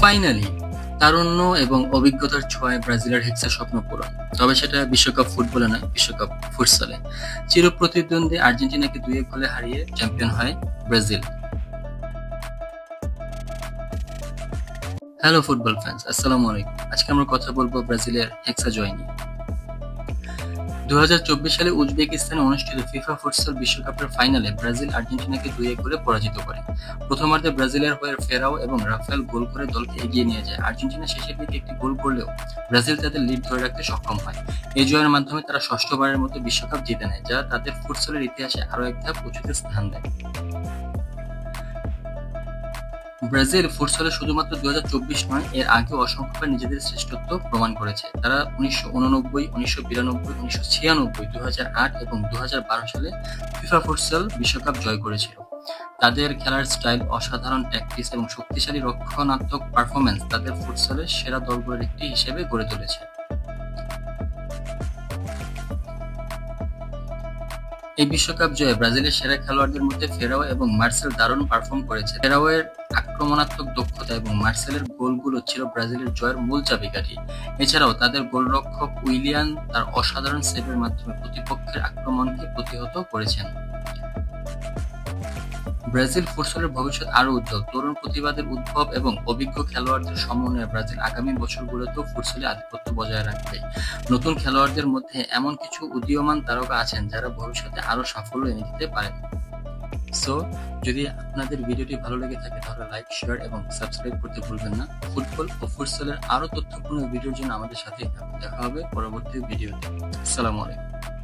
Finally তারুণ্য এবং অভিজ্ঞতার ছোঁয়ায় ব্রাজিলের হেক্সা স্বপ্ন পূরণ। তবে সেটা বিশ্বকাপ ফুটবলে নয়, বিশ্বকাপ ফুটসালে। চিরপ্রতিদ্বন্দ্বী আর্জেন্টিনাকে দুই এক গোলে হারিয়ে চ্যাম্পিয়ন হয় ব্রাজিল। হ্যালো ফুটবল ফ্যান্স আসসালামু আলাইকুম। আজকে আমরা কথা বলব ব্রাজিলের হেক্সা জয় নিয়ে। দু হাজার চব্বিশ সালে উজবেকিস্তানে অনুষ্ঠিত ফিফা ফুটসল বিশ্বকাপের ফাইনালে ব্রাজিল আর্জেন্টিনাকে দুই এক গোলে পরাজিত করে। প্রথমার্ধে ব্রাজিলের হয়ে ফেরাও এবং রাফেল গোল করে দলকে এগিয়ে নিয়ে যায়। আর্জেন্টিনা শেষের দিকে একটি গোল করলেও ব্রাজিল তাদের লিড ধরে রাখতে সক্ষম হয়। এই জয়ের মাধ্যমে তারা ষষ্ঠবারের মতো বিশ্বকাপ জিতে নেয়, যা তাদের ফুটসলের ইতিহাসে আরও এক ধাপ উঁচুতে স্থান দেয়। ব্রাজিল ফুটসলে শুধুমাত্র দু নয়, এর আগে অসংখ্যবার নিজেদের শ্রেষ্ঠত্ব প্রমাণ করেছে। তারা উনিশশো উননব্বই, উনিশশো বিরানব্বই, উনিশশো ছিয়ানব্বই দু এবং দু হাজার বারো সালে ফিফা ফুটসল বিশ্বকাপ জয় করেছিল। তাদের খেলার স্টাইল অসাধারণ ট্যাকটিক্স এবং শক্তিশালী রক্ষণাত্মক পারফরমেন্স তাদের ফুটসলের সেরা দলগুলোর একটি হিসেবে গড়ে তুলেছে। এই বিশ্বকাপ জয়ে ব্রাজিলের সেরা খেলোয়াড়দের মধ্যে ফেরাও এবং মার্সেল দারুণ পারফর্ম করেছে। ফেরাওয়ের আক্রমণাত্মক দক্ষতা এবং মার্সেলের গোলগুলো ছিল ব্রাজিলের জয়ের মূল চাবিকাঠি। এছাড়াও তাদের গোলরক্ষক উইলিয়ান তার অসাধারণ সেভের মাধ্যমে প্রতিপক্ষের আক্রমণকে প্রতিহত করেছেন। ব্রাজিল ফুটসলের ভবিষ্যৎ আরও উজ্জ্বল। তরুণ প্রতিবাদের উদ্ভব এবং অভিজ্ঞ খেলোয়াড়দের সমন্বয়ে ব্রাজিল আগামী বছরগুলোতেও ফুটসলে আধিপত্য বজায় রাখবে। নতুন খেলোয়াড়দের মধ্যে এমন কিছু উদীয়মান তারকা আছেন যারা ভবিষ্যতে আরও সাফল্য এনে দিতে পারেন। সো যদি আপনাদের ভিডিওটি ভালো লেগে থাকে, তাহলে লাইক শেয়ার এবং সাবস্ক্রাইব করতে ভুলবেন না। ফুটবল ও ফুটসলের আরও তথ্যপূর্ণ ভিডিওর জন্য আমাদের সাথে দেখা হবে পরবর্তী ভিডিওতে। আসসালামু আলাইকুম।